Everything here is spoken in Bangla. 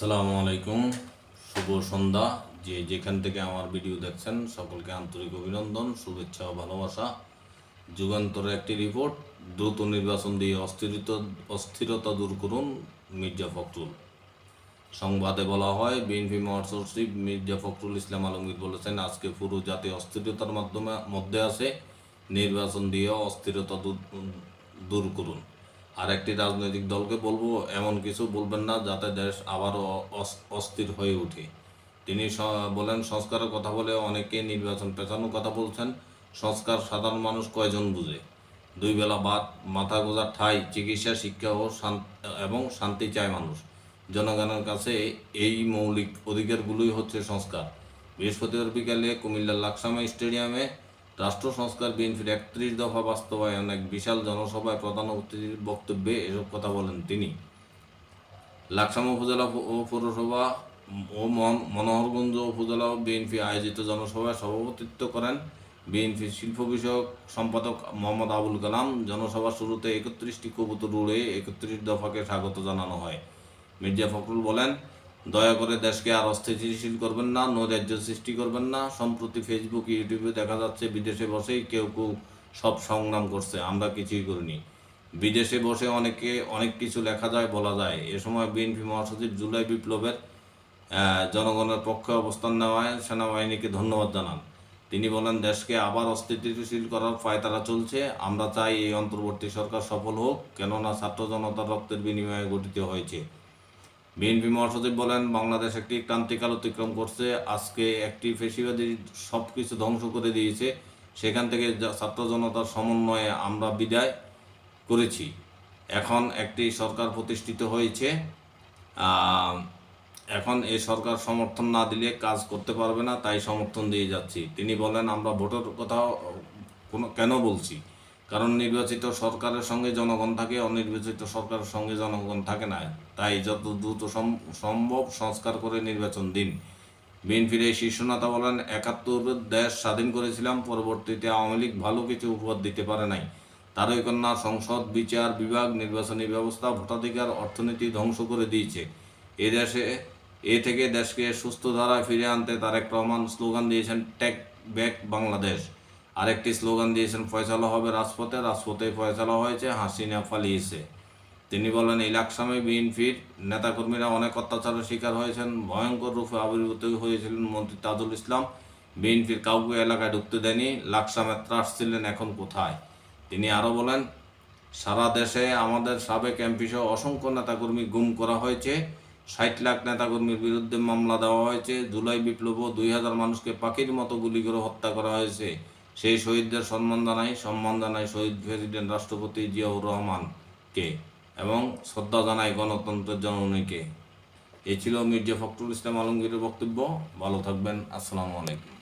আসসালামু আলাইকুম। শুভ সন্ধ্যা। যে যেখান থেকে আমার ভিডিও দেখছেন, সকলকে আন্তরিক অভিনন্দন, শুভেচ্ছা ও ভালোবাসা। যুগান্তরের একটি রিপোর্ট দ্রুত নির্বাচন দিয়ে অস্থিরতা অস্থিরতা দূর করুন মির্জা ফখরুল। সংবাদে বলা হয়, বিএনপি মহাসচিব মির্জা ফখরুল ইসলাম আলমগীর বলেছেন, আজকে পুরো জাতি অস্থিরতার মাধ্যমে, মধ্যে আছে। নির্বাচন দিয়ে অস্থিরতা দূর করুন। আর একটি রাজনৈতিক দলকে বলব, এমন কিছু বলবেন না যাতে দেশ আবারও অস্থির হয়ে ওঠে তিনি বলেন, সংস্কারের কথা বলে অনেকে নির্বাচন পেছানোর কথা বলছেন। সংস্কার সাধারণ মানুষ কয়জন বুঝে? দুই বেলা ভাত, মাথা গোজার ঠাই, চিকিৎসা, শিক্ষা ও এবং শান্তি চায় মানুষ। জনগণের কাছে এই মৌলিক অধিকারগুলোই হচ্ছে সংস্কার। বৃহস্পতিবার বিকালে কুমিল্লার লাকসামা স্টেডিয়ামে রাষ্ট্র সংস্কার বিএনপির একত্রিশ দফা বাস্তবায়ন এক বিশাল জনসভায় প্রধান অতিথির বক্তব্যে এসব কথা বলেন তিনি। লাকসাম উপজেলা ও পৌরসভা ও মন- মনোহরগঞ্জ উপজেলা বিএনপি আয়োজিত জনসভায় সভাপতিত্ব করেন বিএনপি শিল্প বিষয়ক সম্পাদক মোহাম্মদ আবুল কালাম। জনসভার শুরুতে একত্রিশটি কবুতর উড়ে একত্রিশ দফাকে স্বাগত জানানো হয়। মির্জা ফখরুল বলেন দয়া করে দেশকে আর অস্থিতিশীল করবেন না, নৈরাজ্য সৃষ্টি করবেন না। সম্প্রতি ফেসবুক ইউটিউবে দেখা যাচ্ছে বিদেশে বসেই কেউ কেউ সব সংগ্রাম করছে। আমরা কিছুই করিনি। বিদেশে বসে অনেকে, অনেক কিছু লেখা যায়, বলা যায়। এ সময় বিএনপি মহাসচিব জুলাই বিপ্লবের জনগণের পক্ষে অবস্থান নেওয়ায় সেনাবাহিনীকে ধন্যবাদ জানান। তিনি বলেন, দেশকে আবার অস্থিতিশীল করার পায়তারা চলছে। আমরা চাই এই অন্তর্বর্তী সরকার সফল হোক, কেননা ছাত্র জনতার রক্তের বিনিময়ে গঠিত হয়েছে। বিএনপি মহাসচিব বলেন, বাংলাদেশ একটি ক্রান্তিকাল অতিক্রম করছে, আজকে একটি ফেসিবাদী সব কিছু ধ্বংস করে দিয়েছে, সেখান থেকে ছাত্র জনতার সমন্বয়ে আমরা বিদায় করেছি। এখন একটি সরকার প্রতিষ্ঠিত হয়েছে এখন এ সরকার সমর্থন না দিলে কাজ করতে পারবে না, তাই সমর্থন দিয়ে যাচ্ছি। তিনি বলেন, আমরা ভোটের কথা কোনো, কেন বলছি? কারণ নির্বাচিত সরকারের সঙ্গে জনগণ থাকে, অনির্বাচিত সরকারের সঙ্গে জনগণ থাকে না। তাই যত দ্রুত সম- সম্ভব সংস্কার করে নির্বাচন দিন। বিএনপির এই শীর্ষ নেতা বলেন, একাত্তর দেশ স্বাধীন করেছিলাম, পরবর্তীতে আওয়ামী লীগ ভালো কিছু উপহার দিতে পারে নাই। তারই কন্যা সংসদ, বিচার বিভাগ, নির্বাচনী ব্যবস্থা, ভোটাধিকার, অর্থনীতি ধ্বংস করে দিয়েছে। এ দেশে, এ থেকে দেশকে সুস্থ ধারায় ফিরে আনতে তার তারেক রহমান স্লোগান দিয়েছেন, টেক ব্যাক বাংলাদেশ। আরেকটি স্লোগান দিয়েছেন, ফয়সালা হবে রাজপথে রাজপথে ফয়সালা হয়েছে হাসিনা পালিয়েছে তিনি বলেন এই লাকসামে বিএনপির নেতাকর্মীরা অনেক অত্যাচারের শিকার হয়েছেন, ভয়ঙ্কর রূপে আবির্ভূত হয়েছিলেন মন্ত্রী তাজুল ইসলাম। বিএনপির কাউকে এলাকায় ঢুকতে দেয়নি লাকসামে ত্রাস ছিলেন এখন কোথায়? তিনি আরও বলেন, সারা দেশে আমাদের সাবেক এমপি সহ অসংখ্য নেতাকর্মী গুম করা হয়েছে, ষাট লাখ নেতাকর্মীর বিরুদ্ধে মামলা দেওয়া হয়েছে, জুলাই বিপ্লব দুই হাজার মানুষকে পাখির মতো গুলি করে হত্যা করা হয়েছে। সেই শহীদদের সম্মান জানাই সম্মান জানাই শহীদ প্রেসিডেন্ট রাষ্ট্রপতি জিয়াউর রহমানকে এবং শ্রদ্ধা জানাই গণতন্ত্রের জননীকে। এ ছিল মির্জা ফখরুল ইসলাম আলমগীরের বক্তব্য। ভালো থাকবেন। আসসালামু আলাইকুম।